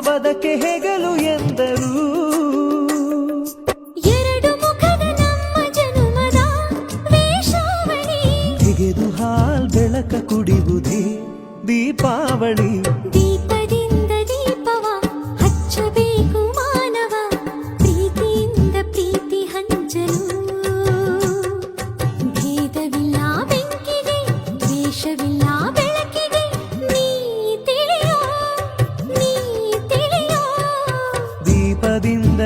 ಬದಕೆ ಹೆಗಲು ಎಂದರು. ಎರಡು ಮುಖದ ನಮ್ಮ ಜನುಮದ ವೇಷಾವಳಿ. ತೆಗೆದು ಹಾಲ್ ಬೆಳಕ ಕುಡಿಯುವುದೇ ದೀಪಾವಳಿ.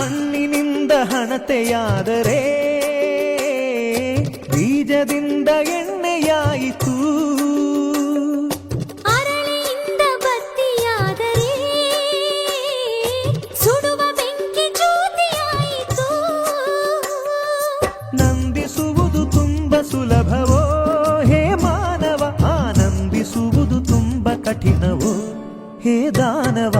ಮಣ್ಣಿನಿಂದ ಹಣತೆಯಾದರೆ ಬೀಜದಿಂದ ಎಣ್ಣೆಯಾಯಿತು. ಅರಳಿಯಿಂದ ಬತ್ತಿಯಾದರೆ ಸುಡುವ ಬೆಂಕಿ ಜ್ಯೋತಿಯಾಯಿತು. ನಂದಿಸುವುದು ತುಂಬ ಸುಲಭವೋ? ಹೇ ಮಾನವ ಆನಂದಿಸುವುದು ತುಂಬ ಕಠಿಣವೋ? ಹೇ ದಾನವ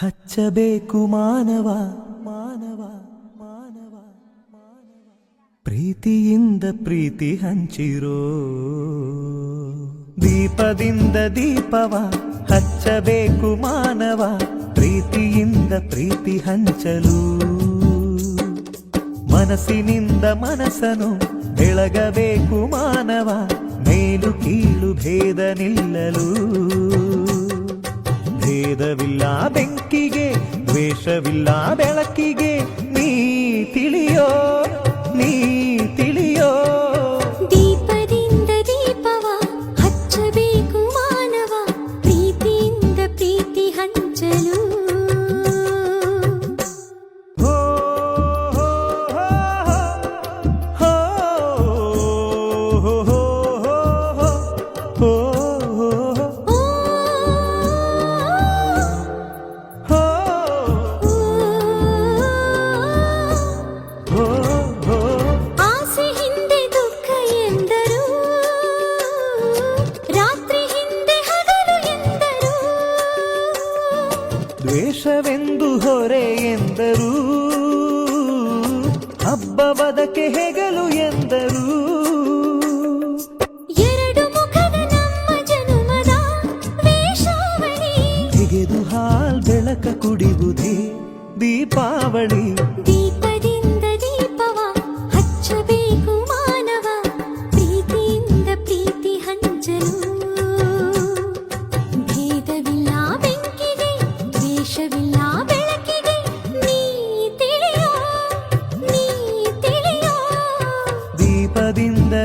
ಹಚ್ಚಬೇಕು ಮಾನವ ಮಾನವ ಮಾನವ ಮಾನವ. ಪ್ರೀತಿಯಿಂದ ಪ್ರೀತಿ ಹಂಚಿರೋ. ದೀಪದಿಂದ ದೀಪವ ಹಚ್ಚಬೇಕು ಮಾನವ, ಪ್ರೀತಿಯಿಂದ ಪ್ರೀತಿ ಹಂಚಲು. ಮನಸ್ಸಿನಿಂದ ಮನಸ್ಸನು ಬೆಳಗಬೇಕು ಮಾನವ, ಮೇಲು ಕೀಳು ಭೇದ ನಿಲ್ಲಲು. ಭೇದವಿಲ್ಲ ಬೆಂಕಿಗೆ ದ್ವೇಷವಿಲ್ಲ ಬೆಳಕಿಗೆ ನೀ ತಿಳಿಯೋ ನೀ ಕೋರೆ ಎಂದರು. ಹಬ್ಬ ಬದಕೆ ಹೆಗಲು ಎಂದರು. ಎರಡು ಮುಖದ ನಮ್ಮ ಜನುಮದ ವೇಷಾವಳಿ. ತೆಗೆದು ಹಾಲ್ ಬೆಳಕ ಕುಡಿಯುವುದೇ ದೀಪಾವಳಿ.